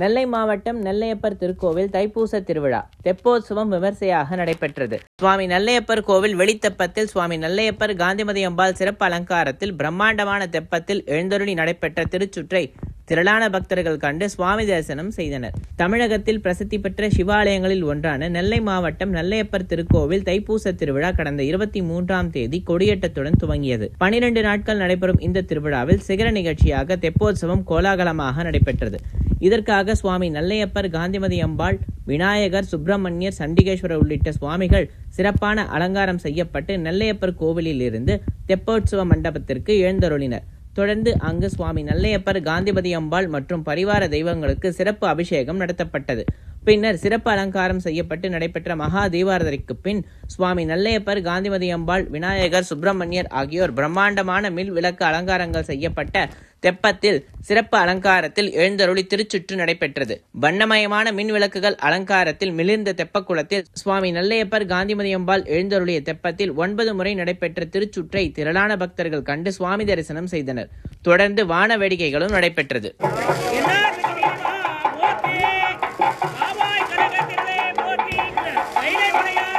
நெல்லை மாவட்டம் நெல்லையப்பர் திருக்கோவில் தைப்பூச திருவிழா. தெப்போத்சவம் விமர்சையாக நடைபெற்றது. சுவாமி நெல்லையப்பர் கோவில் வெளித்தெப்பத்தில் சுவாமி நெல்லையப்பர் காந்திமதி அம்பாள் சிறப்பு அலங்காரத்தில் பிரம்மாண்டமான தெப்பத்தில் எழுந்தருளி நடைபெற்ற திருச்சுற்றை திரளான பக்தர்கள் கண்டு சுவாமி தரிசனம் செய்தனர். தமிழகத்தில் பிரசித்தி பெற்ற சிவாலயங்களில் ஒன்றான நெல்லை மாவட்டம் நெல்லையப்பர் திருக்கோவில் தைப்பூச திருவிழா கடந்த இருபத்தி மூன்றாம் தேதி கொடியேற்றத்துடன் துவங்கியது. பனிரெண்டு நாட்கள் நடைபெறும் இந்த திருவிழாவில் சிகர நிகழ்ச்சியாக தெப்போத்சவம் கோலாகலமாக நடைபெற்றது. இதற்காக சுவாமி நல்லையப்பர் காந்திமதி அம்பாள் விநாயகர் சுப்பிரமணியர் சண்டிகேஸ்வரர் உள்ளிட்ட சுவாமிகள் சிறப்பான அலங்காரம் செய்யப்பட்டு நெல்லையப்பர் கோவிலில் இருந்து தெப்போற்சவ மண்டபத்திற்கு எழுந்தருளினர். தொடர்ந்து அங்கு சுவாமி நல்லையப்பர் காந்திபதி அம்பாள் மற்றும் பரிவார தெய்வங்களுக்கு சிறப்பு அபிஷேகம் நடத்தப்பட்டது. பின்னர் சிறப்பு அலங்காரம் செய்யப்பட்டு நடைபெற்ற மகா தீபாரதனைக்கு பின் சுவாமி நல்லையப்பர் காந்திமதி அம்பாள் விநாயகர் சுப்பிரமணியர் ஆகியோர் பிரம்மாண்டமான மில் விளக்கு அலங்காரங்கள் செய்யப்பட்ட தெப்பத்தில் சிறப்பு அலங்காரத்தில் எழுந்தருளி திருச்சுற்று நடைபெற்றது. வண்ணமயமான மின் விளக்குகள் அலங்காரத்தில் மிளிர்ந்த தெப்பக்குளத்தில் சுவாமி நல்லையப்பர் காந்திமதி அம்பாள் எழுந்தருளிய தெப்பத்தில் ஒன்பது முறை நடைபெற்ற திருச்சுற்றை திரளான பக்தர்கள் கண்டு சுவாமி தரிசனம் செய்தனர். தொடர்ந்து வான வேடிக்கைகளும் நடைபெற்றது. Aí, aí, aí.